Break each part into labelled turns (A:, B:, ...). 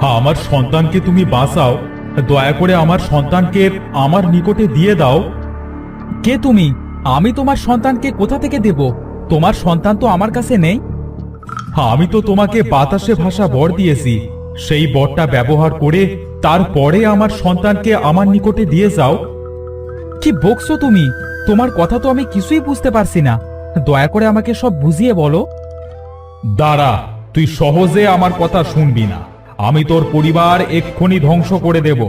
A: আমার সন্তানকে তুমি বাঁচাও। দয়া করে আমার সন্তানকে আমার নিকটে দিয়ে দাও। কে তুমি? আমি তোমার সন্তানকে কোথা থেকে দেব? তোমার সন্তান তো আমার কাছে নেই। আমি তো তোমাকে বাতাসে ভাষা বর দিয়েছি। সেই বরটা ব্যবহার করে তারপরে আমার সন্তানকে আমার নিকটে দিয়ে যাও। কি বকছো তুমি? তোমার কথা তো আমি কিছুই বুঝতে পারছি না। দয়া করে আমাকে সব বুঝিয়ে বলো। দাঁড়া তুই সহজে আমার কথা শুনবি না। আমি তোর পরিবার এক্ষুনি ধ্বংস করে দেব।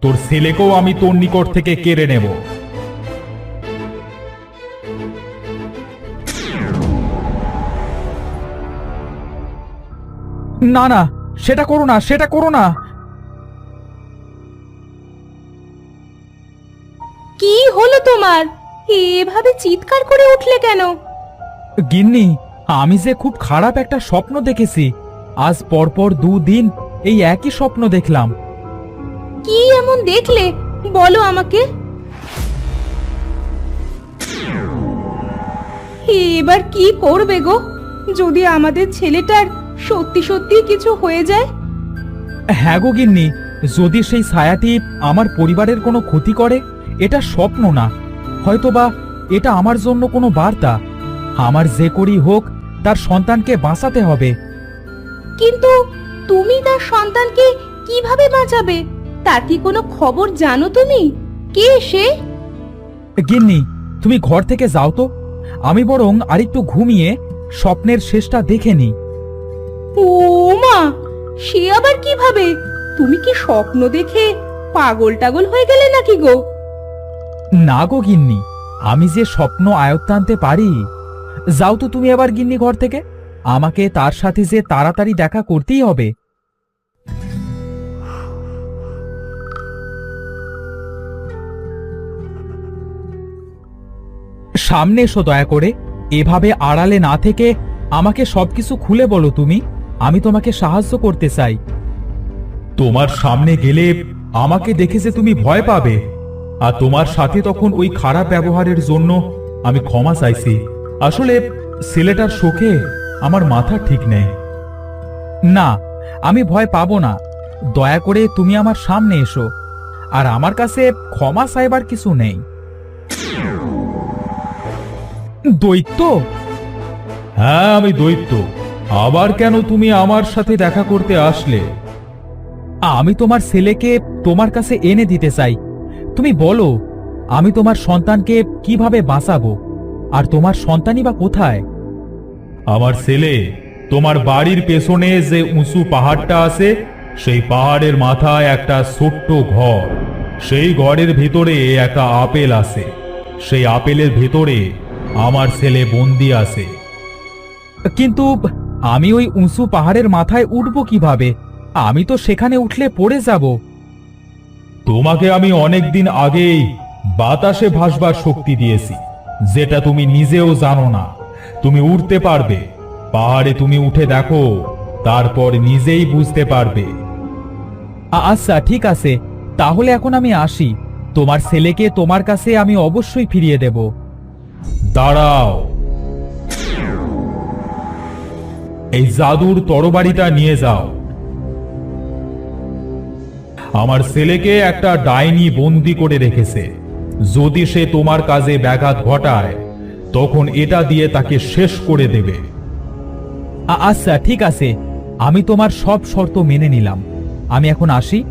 A: তোর ছেলেকেও আমি তোর নিকট থেকে কেড়ে নেব। না না সেটা করো না সেটা করো না।
B: কি হলো তোমার? এভাবে চিৎকার করে উঠলে কেন?
A: গিন্নি আমি যে খুব খারাপ একটা স্বপ্ন দেখেছি। আজ পরপর দুদিন এই একই স্বপ্ন দেখলাম।
B: কি এমন দেখলে? বলো আমাকে। এবার কি করবে গো? যদি আমাদের ছেলেটার সত্যি সত্যি কিছু হয়ে যায়?
A: হ্যাঁ গো গিন্নি যদি সেই ছায়াটি আমার পরিবারের কোনো ক্ষতি করে এটা স্বপ্ন না। হয়তোবা এটা আমার জন্য কোনো বার্তা। আমার যে করি হোক তার সন্তানকে বাঁচাতে হবে।
B: কিন্তু তুমি তার সন্তানকে কীভাবে বাঁচাবে? তার কি কোনো খবর জানো তুমি? কে সে?
A: গিন্নি তুমি ঘর থেকে যাও তো। আমি বরং আরেকটু ঘুমিয়ে স্বপ্নের শেষটা দেখে নিই।
B: ও মা সে আবার কীভাবে? তুমি কি স্বপ্ন দেখে পাগল টাগল হয়ে গেলে নাকি গো?
A: না গো গিন্নি আমি যে স্বপ্ন আয়ত্ত আনতে পারি। যাও তো তুমি আবার গিন্নি ঘর থেকে। আমাকে তার সাথে যে তাড়াতাড়ি দেখা করতেই হবে। সামনে এসো দয়া করে। এভাবে আড়ালে না থেকে আমাকে সবকিছু খুলে বলো তুমি। আমি তোমাকে সাহায্য করতে চাই। তোমার সামনে গেলে আমাকে দেখে যে তুমি ভয় পাবে। আর তোমার সাথে তখন ওই খারাপ ব্যবহারের জন্য আমি ক্ষমা চাইছি। আসলে ছেলেটার শোকে আমার মাথা ঠিক নেই। না আমি ভয় পাবো না। দয়া করে তুমি আমার সামনে এসো। আর আমার কাছে ক্ষমা চাইবার কিছু নেই। দৈত্য? হ্যাঁ আমি দৈত্য। আবার কেন তুমি আমার সাথে দেখা করতে আসলে? আমি তোমার ছেলেকে তোমার কাছে এনে দিতে চাই। তুমি বলো আমি তোমার সন্তানকে কীভাবে বাঁচাবো? আর তোমার সন্তানই বা কোথায়? আমার ছেলে, তোমার বাড়ির পেছনে যে উঁচু পাহাড়টা আছে, সেই পাহাড়ের মাথায় একটা ছোট্ট ঘর। সেই ঘরের ভিতরে একটা আপেল আছে। সেই আপেলের ভিতরে আমার ছেলে বন্দি আছে। কিন্তু আমি ওই উঁচু পাহাড়ের মাথায় উঠব কীভাবে? আমি তো সেখানে উঠলে পড়ে যাব। তোমাকে আমি অনেক দিন আগেই বাতাসে ভাসবার শক্তি দিয়েছি, যেটা তুমি নিজেও জানো না। তুমি উঠতে পারবে। পাহাড়ে তুমি উঠে দেখো তারপর নিজেই বুঝতে পারবে। আচ্ছা ঠিক আছে। তাহলে এখন আমি আসি। তোমার ছেলেকে তোমার কাছে আমি অবশ্যই ফিরিয়ে দেব। দাঁড়াও। এই জাদুর তরবারিটা নিয়ে যাও। আমার ছেলেকে একটা ডাইনি বন্দি করে রেখেছে। যদি সে তোমার কাজে ব্যাঘাত ঘটায় তখন এটা দিয়ে তাকে শেষ করে দেবে। আচ্ছা ঠিক আছে। আমি তোমার সব শর্ত মেনে নিলাম। আমি এখন আসি।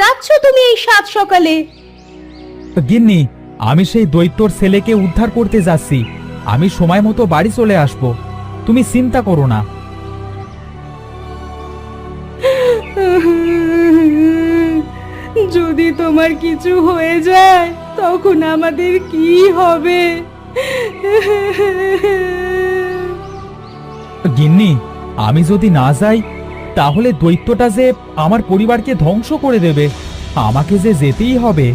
B: যাচ্ছ তুমি এই সাত সকালে?
A: গিন্নি আমি সেই দৈত্যর ছেলেকে উদ্ধার করতে যাচ্ছি। আমি সময় মতো বাড়ি চলে আসব। তুমি চিন্তা করো না।
B: যদি তোমার কিছু হয়ে যায় তখন আমাদের কি হবে?
A: গিন্নি আমি যদি না যাই তাহলে দৈত্যটা যে আমার পরিবারকে ধ্বংস করে দেবে, আমাকে যে যেতেই হবে।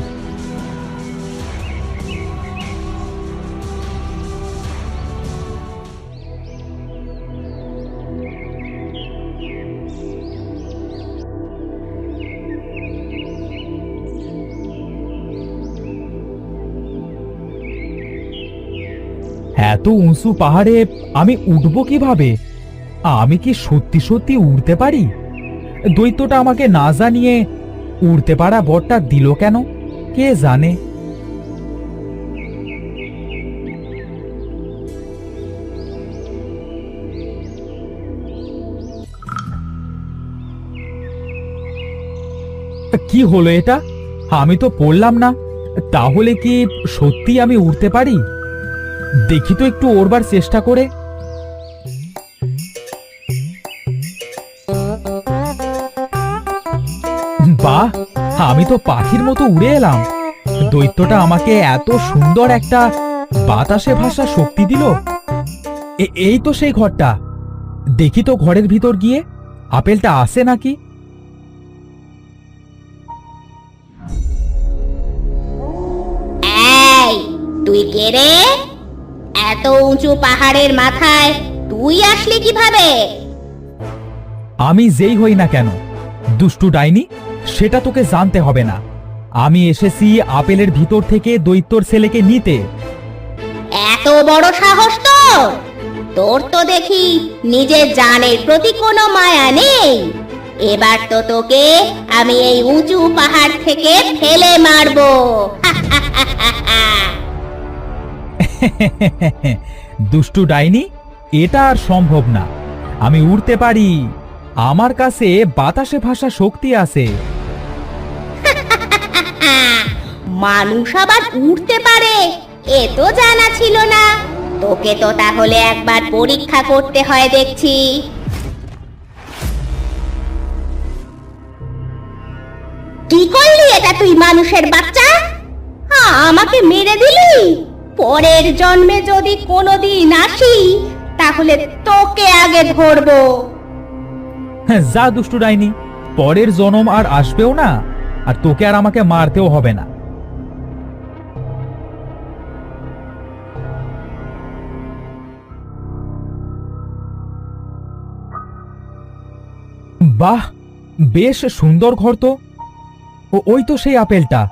A: এত উঁচু পাহাড়ে আমি উঠব কীভাবে? আমি কি সত্যি সত্যি উড়তে পারি? দৈত্যটা আমাকে না জানিয়ে উড়তে পারা বরটা দিল কেন? কে জানে? কি হলো এটা? আমি তো পড়লাম না। তাহলে কি সত্যি আমি উড়তে পারি? দেখি তো একটু ওড়বার চেষ্টা করে। তো পাখির মতো উড়ে এলাম। দৈত্যটা আমাকে এত সুন্দর একটা বাতাসে ভাষা শক্তি দিল। এই তো সেই ঘরটা। দেখি তো ঘরের ভিতর গিয়ে আপেলটা আসে নাকি?
C: তুই কে রে? এত উঁচু পাহাড়ের মাথায় তুই আসলি কীভাবে?
A: আমি যেই হই না কেন দুষ্টু ডাইনি? সেটা তোকে জানতে হবে না। আমি এসেছি আপেলের ভিতর থেকে দৈত্যর ছেলেকে নিতে।
C: এত বড় সাহস তো তোর তো দেখি নিজের জানের প্রতি কোনো মায়া নেই। এবার তো তোকে আমি এই উঁচু পাহাড় থেকে ফেলে মারবো।
A: দুষ্টু ডাইনি এটা আর সম্ভব না। আমি উড়তে পারি। আমার কাছে বাতাসে ভাষা শক্তি আছে।
C: মানুষ আবার উঠতে পারে, এ তো জানা ছিল না। তোকে তো তাহলে একবার পরীক্ষা করতে হয় দেখছি। কি করলি এটা তুই, মানুষের বাচ্চা? আমাকে মেরে দিলি? পরের জন্মে যদি কোনোদিন আসি, তাহলে তোকে আগে ধরবো।
A: যা দুষ্টু ডাইনি, পরের জনম আর আসবেও না, আর তোকে আর আমাকে মারতেও হবে না। বাহ, বেশ সুন্দর ঘর তো। ও, ওই তো সেই আপেলটা।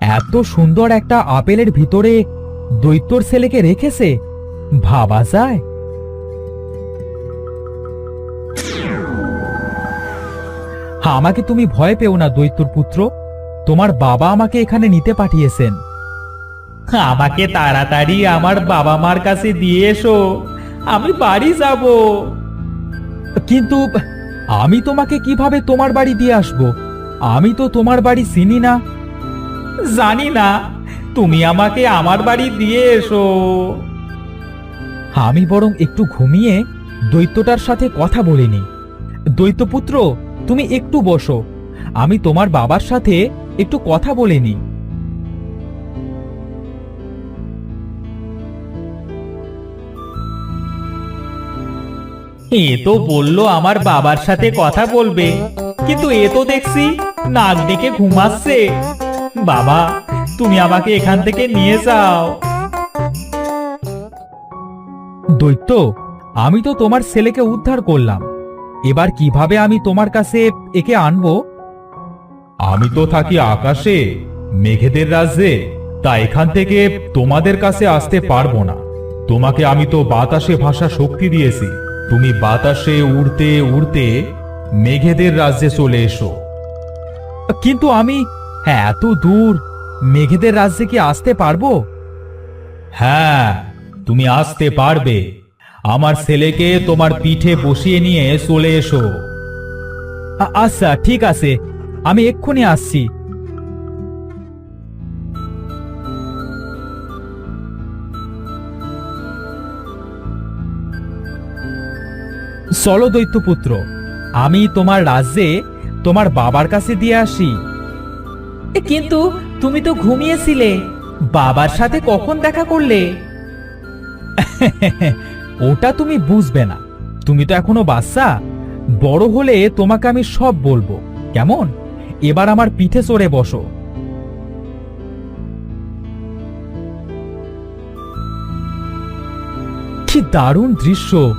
A: এত সুন্দর একটা আপেলের ভিতরে দৈত্যর ছেলেকে রেখেছে, ভাবা যায়? আমাকে তুমি ভয় পেও না, দৈত্যর পুত্র। তোমার বাবা আমাকে এখানে নিতে পাঠিয়েছেন। আমাকে তাড়াতাড়ি আমার বাবা মার কাছে দিয়ে এসো। আমি বাড়ি যাব। কিন্তু আমি তোমাকে কীভাবে তোমার বাড়ি দিয়ে আসব? আমি তো তোমার বাড়ি চিনি না। জানি না, তুমি আমাকে আমার বাড়ি দিয়ে এসো। আমি বরং একটু ঘুমিয়ে দৈত্যটার সাথে কথা বলিনি। দৈত্যপুত্র তুমি একটু বসো। আমি তোমার বাবার সাথে একটু কথা বলে নিই। এ তো বলল আমার বাবার সাথে কথা বলবে, কিন্তু এ তো দেখছি নাক ডেকে ঘুমাচ্ছে। বাবা, তুমি আমাকে এখান থেকে নিয়ে যাও। দৈত্য, আমি তো তোমার ছেলেকে উদ্ধার করলাম। এবার কীভাবে আমি তোমার কাছে একে আনব? আমি তো থাকি আকাশে, মেঘেদের রাজ্যে, তা এখান থেকে তোমাদের কাছে আসতে পারব না। তোমাকে আমি তো বাতাসে ভাষা শক্তি দিয়েছি। তুমি বাতাসে উড়তে উড়তে মেঘেদের রাজ্যে চলে এসো। কিন্তু আমি হ্যাঁ এত দূর, মেঘেদের রাজ্যে কি আসতে পারব? হ্যাঁ তুমি আসতে পারবে। আমার ছেলেকে তোমার পিঠে বসিয়ে নিয়ে চলে এসো। আচ্ছা ঠিক আছে আমি এক্ষুনি আসছি। চলো দৈত্যপুত্র আমি তোমার রাজ্যে তোমার বাবার কাছে দিয়ে আসি। কিন্তু তুমি তো ঘুমিয়েছিলে। বাবার সাথে কখন দেখা করলে? ওটা তুমি বুঝবে না। তুমি তো এখনও বাচ্চা। বড় হলে তোমাকে আমি সব বলব। কেমন? এবার আমার পিঠে চড়ে বসো। কি দারুণ দৃশ্য।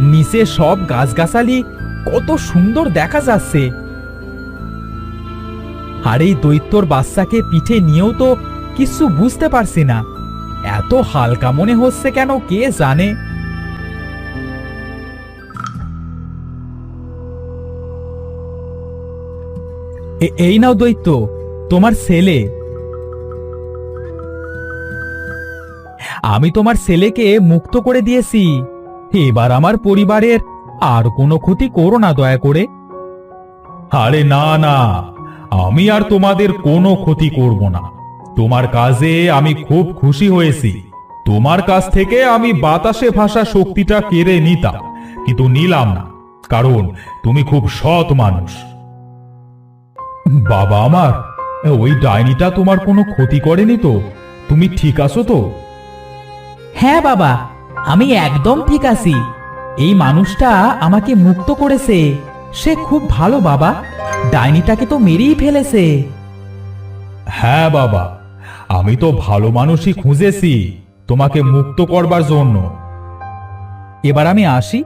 A: নিচে সব গাছগাছালি কত সুন্দর দেখা যাচ্ছে। আর এই দৈত্যর বাচ্চাকে পিঠে নিয়েও তো কিছু বুঝতে পারছি না। এত হালকা মনে হচ্ছে কেন কে জানে। এই নাও দৈত্য, তোমার ছেলে। আমি তোমার ছেলেকে মুক্ত করে দিয়েছি। এবার আমার পরিবারের আর কোনো ক্ষতি করো না দয়া করে। আরে না না, আমি আর তোমাদের কোনো ক্ষতি করব না। তোমার কাজে আমি খুব খুশি হয়েছি। তোমার কাছ থেকে আমি বাতাসে ভাষা শক্তিটা কেড়ে নিতাম, কিন্তু নিলাম না, কারণ তুমি খুব সৎ মানুষ। বাবা আমার ওই ডাইনিটা তোমার কোনো ক্ষতি করেনি তো? তুমি ঠিক আছো তো? হ্যাঁ বাবা আমি একদম ঠিক আছি। এই মানুষটা আমাকে মুক্ত করেছে। সে খুব ভালো বাবা ডাইনিটাকে তো মেরেই ফেলেছে। হ্যাঁ বাবা আমি তো ভালো মানুষই খুঁজেছি তোমাকে মুক্ত করবার জন্য। এবার আমি আসি।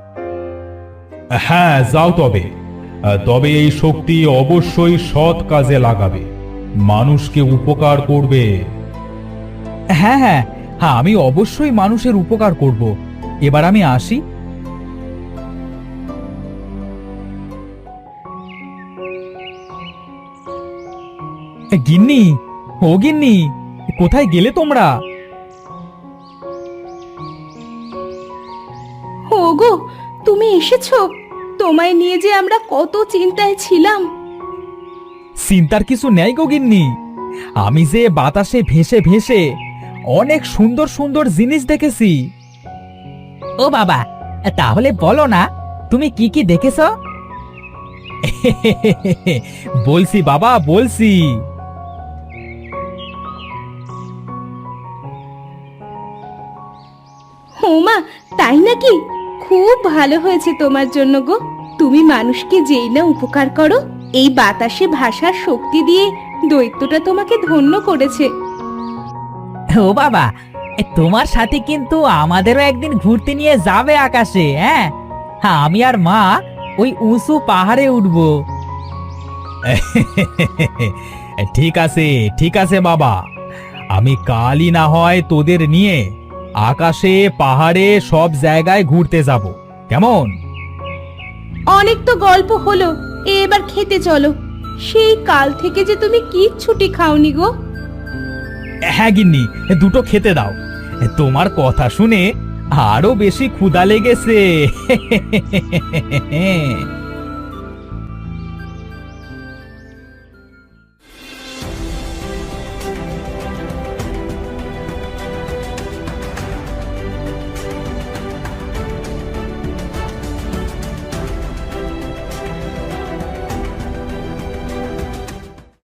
A: হ্যাঁ যাও তবে। তবে এই শক্তি অবশ্যই সৎ কাজে লাগাবে। মানুষকে উপকার করবে। হ্যাঁ হ্যাঁ হ্যাঁ আমি অবশ্যই মানুষের উপকার করব। এবার আমি আসি। গিন্নি ও গিন্নি কোথায় গেলে তোমরা?
B: ওগো তুমি এসেছ? তোমায় নিয়ে যে আমরা কত চিন্তায় ছিলাম।
A: চিন্তার কিছু নেই গো গিন্নি। আমি যে বাতাসে ভেসে ভেসে অনেক সুন্দর সুন্দর জিনিস দেখেছি। ও বাবা তাহলে বলো না তুমি কি কি দেখেছ? বলছি বাবা বলছি।
B: হোমা তাই নাকি? খুব ভালো হয়েছে তোমার জন্য গো। তুমি মানুষকে যেই না উপকার করো এই বাতাসে ভাষার শক্তি দিয়ে দৈত্যটা তোমাকে ধন্য করেছে।
D: ও বাবা এ, তোমার সাথে কিন্তু আমাদেরও একদিন ঘুরতে নিয়ে যাবে আকাশে হ্যাঁ? হ্যাঁ, আমি আর মা ওই উঁচু পাহাড়ে উঠব।
A: ঠিক আছে ঠিক আছে বাবা। আমি কালই না হয় তোদের নিয়ে আকাশে পাহাড়ে সব জায়গায় ঘুরতে যাব। কেমন?
B: অনেক তো গল্প হলো, এবার খেতে চলো। সেই কাল থেকে যে তুমি কি ছুটি খাওনি গো।
A: হ্যাঁ গিন্নি, দুটো খেতে দাও। তোমার কথা শুনে আরও বেশি ক্ষুদা লেগেছে।